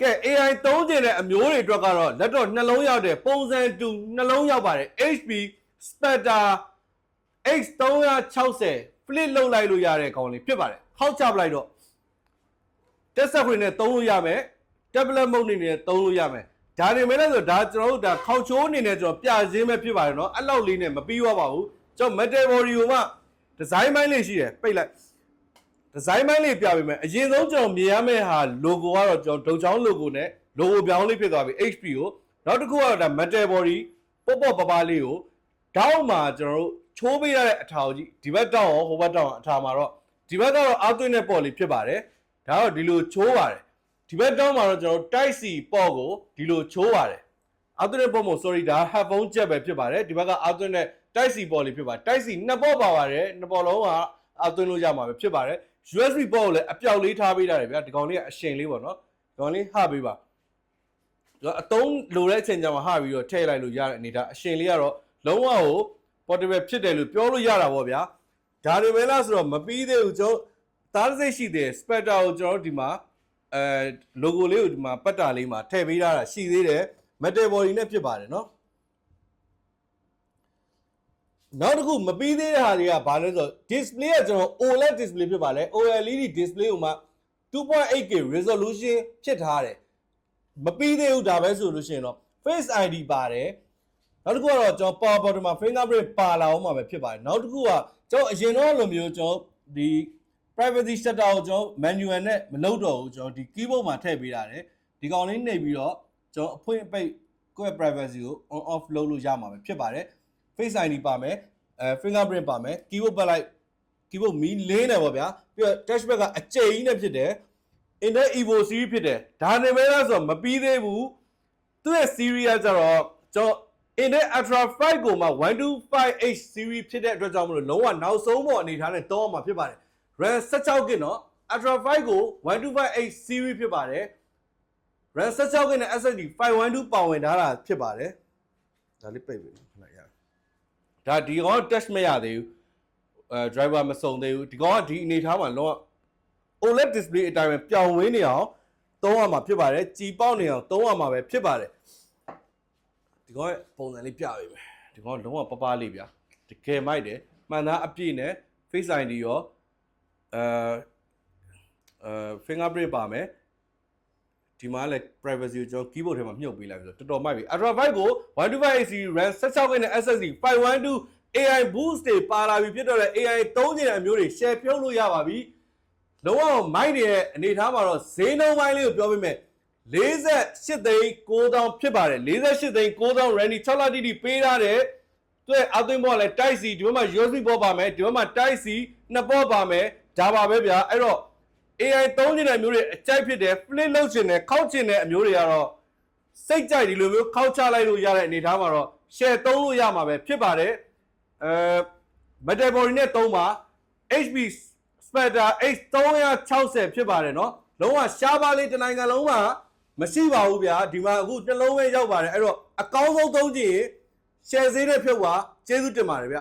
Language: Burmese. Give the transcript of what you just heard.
ကဲ AI သုံးကျင်တဲ့အမျိုးတွေအတွက်ကတော့လက်တော့နှလုံးရောက်တဲ့ပုံစံတူနှလုံးရောက်ပါတယ် HP Spectre X360 flip လုပ်လိုက်လို့ရတဲ့ကောင်လေးဖြစ်ပါတယ်ဟောက်ချပလိုက်တော့ တက်ဆက်ခွေနဲ့သုံးလို့ရမယ် tablet mode အနေနဲ့သုံးလို့ရမယ်ဒါနေမဲ့လည်းဆိုဒါကျွန်တော်တို့ဒါခေါက်ချိုးအနေနဲ့ကျွန်တော်ပြခြင်းပဲဖြစ်ပါတယ်เนาะအဲ့လောက်လေးနဲ့မပြီးသွားပါဘူးကျွန်တော် metal body ကိုမှဒီဇိုင်းပိုင်းလေးရှိတယ်ပိတ်လိုက် ဒီဇိုင်းပိုင်းလေးပြပေးမယ်အရင်ဆုံးကျွန်တော်မြင်ရမယ့်ဟာ logo ကတော့ကျွန်တော်ဒုံချောင်း logo နဲ့ logo ပြောင်းလေးဖြစ်သွားပြီ HP ကိုနောက်တစ်ခုကတော့ဒါ metal body ပေါ့ပေါ့ပပလေးကိုတောင်းမှာကျွန်တော်တို့ချိုးပေးရတဲ့အထာကိုကြည့်ဒီဘက်တောင်းရောဟိုဘက်တောင်းရောအထာမှာတော့ဒီဘက်ကတော့အောက်သွင်းတဲ့ပေါ့လေးဖြစ်ပါတယ်ဒါတော့ဒီလိုချိုးပါတယ်ဒီဘက်တောင်းမှာတော့ကျွန်တော်တိုက်စီပေါ့ကိုဒီလိုချိုးပါတယ်အောက်သွင်းတဲ့ပေါ့မို့ sorry ဒါ headphone jack ပဲဖြစ်ပါတယ်ဒီဘက်ကအောက်သွင်းတဲ့တိုက်စီပေါ့လေးဖြစ်ပါတယ်တိုက်စီနှစ်ပေါ့ပါပါတယ်နှစ်ပေါ့လုံးကအောက်သွင်းလို့ရမှာပဲဖြစ်ပါတယ် USB ပေါ့ကိုလည်းအပြောက်လေးထားပေးတာတယ်ဗျာဒီကောင်လေးကအရှင်လေးပေါ့နော်ဒီကောင်လေးဟပေးပါကျွန်တော်အတုံးလိုတဲ့အချိန်ကျမှဟပြီးတော့ထည့်လိုက်လို့ရတဲ့အနေဒါအရှင်လေးကတော့လုံးဝကို portable ဖြစ်တယ်လို့ပြောလို့ရတာပေါ့ဗျာဒါတွေပဲလားဆိုတော့မပြီးသေးဘူးကျွန်တော် သားစိတ်ရှိတယ် Spectre ကိုကျွန်တော်တို့ဒီမှာအဲ logo လေးကိုဒီမှာပတ်တာလေးမှာထည့်ပေးထားတာရှိသေးတယ် metal body နဲ့ဖြစ်ပါတယ်เนาะ နောက်တစ်ခုမပြီးသေးတဲ့ဟာတွေကဘာလဲဆိုတော့ display ကကျွန်တော် OLED display ဖြစ်ပါလေ OLED display ကိုမှ 2.8K resolution ဖြစ်ထားတယ်မပြီးသေးဘူးဒါပဲဆိုလို့ရှိရင်တော့ Face ID ပါတယ်နောက်တစ်ခုကတော့ကျွန်တော် power button မှာ fingerprint ပါလာအောင်မှာပဲဖြစ်ပါတယ်နောက်တစ်ခုကကျွန်တော်အရင်တော့လိုမျိုးကျွန်တော်ဒီ privacy shutter ကိုကျွန်တော် manual နဲ့မလုပ်တော့ဘူးကျွန်တော်ဒီ keyboard မှာထည့်ပေးရတယ်ဒီကောင်လေးနှိပ်ပြီးတော့ကျွန်တော်အဖွင့်အပိတ်ကိုယ့်ရဲ့ privacy ကို on off လုပ်လို့ရမှာပဲဖြစ်ပါတယ် face ID ပါမယ်အဲ fingerprint ပါမယ် keyboard ပတ်လိုက် keyboard မီလင်းတယ်ပေါ့ဗျာပြီးတော့ touchpad ကအကျိန်နဲ့ဖြစ်တယ် Intel Evo series ဖြစ်တယ်ဒါနဲ့ပဲလားဆိုတော့မပြီးသေးဘူးသူ့ရဲ့ series ကကြတော့ကျွန်တော် Intel Ultra 5ကိုမှ 125H series ဖြစ်တဲ့အတွက်ကြောင့်မလို့လုံးဝနောက်ဆုံးပေါ်အနေထားနဲ့တောင်းမှာဖြစ်ပါတယ် RAM 16GB เนาะ Ultra 5ကို 125H series ဖြစ်ပါတယ် RAM 16GB နဲ့ SSD 512ပါဝင်ထားတာဖြစ်ပါတယ်ဒါလေးပိတ်ပြီခဏရ ဒါဒီကောင် test မရသေးဘူးအဲ driver မစုံသေးဘူးဒီကောင်ကဒီအနေထားမှာလုံးဝ OLED display အတိုင်းပဲပြောင်းဝင်းနေအောင်သုံးရမှာဖြစ်ပါတယ်ကြည်ပေါက်နေအောင်သုံးရမှာပဲဖြစ်ပါတယ်ဒီကောင်ရဲ့ပုံစံလေးပြပေးမယ်ဒီကောင်လုံးဝပပလေးဗျာတကယ်မိုက်တယ်မှန်သားအပြည့်နဲ့ face ID ရောအဲအဲ fingerprint ပါမယ် ဒီမှာလည်း privacy ကိုကျွန်တော် keyboard ထဲမှာမြုပ်ပေးလိုက်ပြီဆိုတော့တော်တော်မိုက်ပြီ Ultra 5ကို 125AC RAM 16GB နဲ့ SSD 512 AI boost တွေပါလာပြီဖြစ်တော့လေ AI သုံးနေတဲ့မျိုးတွေ share ပြုတ်လို့ရပါပြီလုံးဝမိုက်နေတဲ့အနေထားမှာတော့ဈေးနှုန်းပိုင်းလေးကိုပြောပေးမယ်48သိန်း9000ဖြစ်ပါတယ်48သိန်း9000 Randy 6လတိတိပေးထားတယ်သူ့အသွင်းဘောကလည်း Type C ဒီဘက်မှာ USB ဘောပါမယ်ဒီဘက်မှာ Type C နှစ်ဘောပါမယ်ဒါပါပဲဗျာအဲ့တော့ AI သုံးနေတဲ့မျိုးတွေအကြိုက်ဖြစ်တယ် flip လုပ်ချင်တယ်ခောက်ချင်တဲ့အမျိုးတွေကတော့စိတ်ကြိုက်ဒီလိုမျိုးခောက်ချလိုက်လို့ရတဲ့အနေအထားမှာတော့ share သုံးလို့ရမှာပဲဖြစ်ပါတယ်အဲ metal body နဲ့သုံးပါ HP Spectre X360 ဖြစ်ပါတယ်เนาะလုံးဝရှားပါလေးတစ်နိုင်ငံလုံးမှာမရှိပါဘူးဗျာဒီမှာအခုနှလုံးပဲရောက်ပါတယ်အဲ့တော့အကောင်းဆုံးသုံးကြည့်ရင် share ဈေးနဲ့ဖြုတ်ပါကျေးဇူးတင်ပါတယ်ဗျ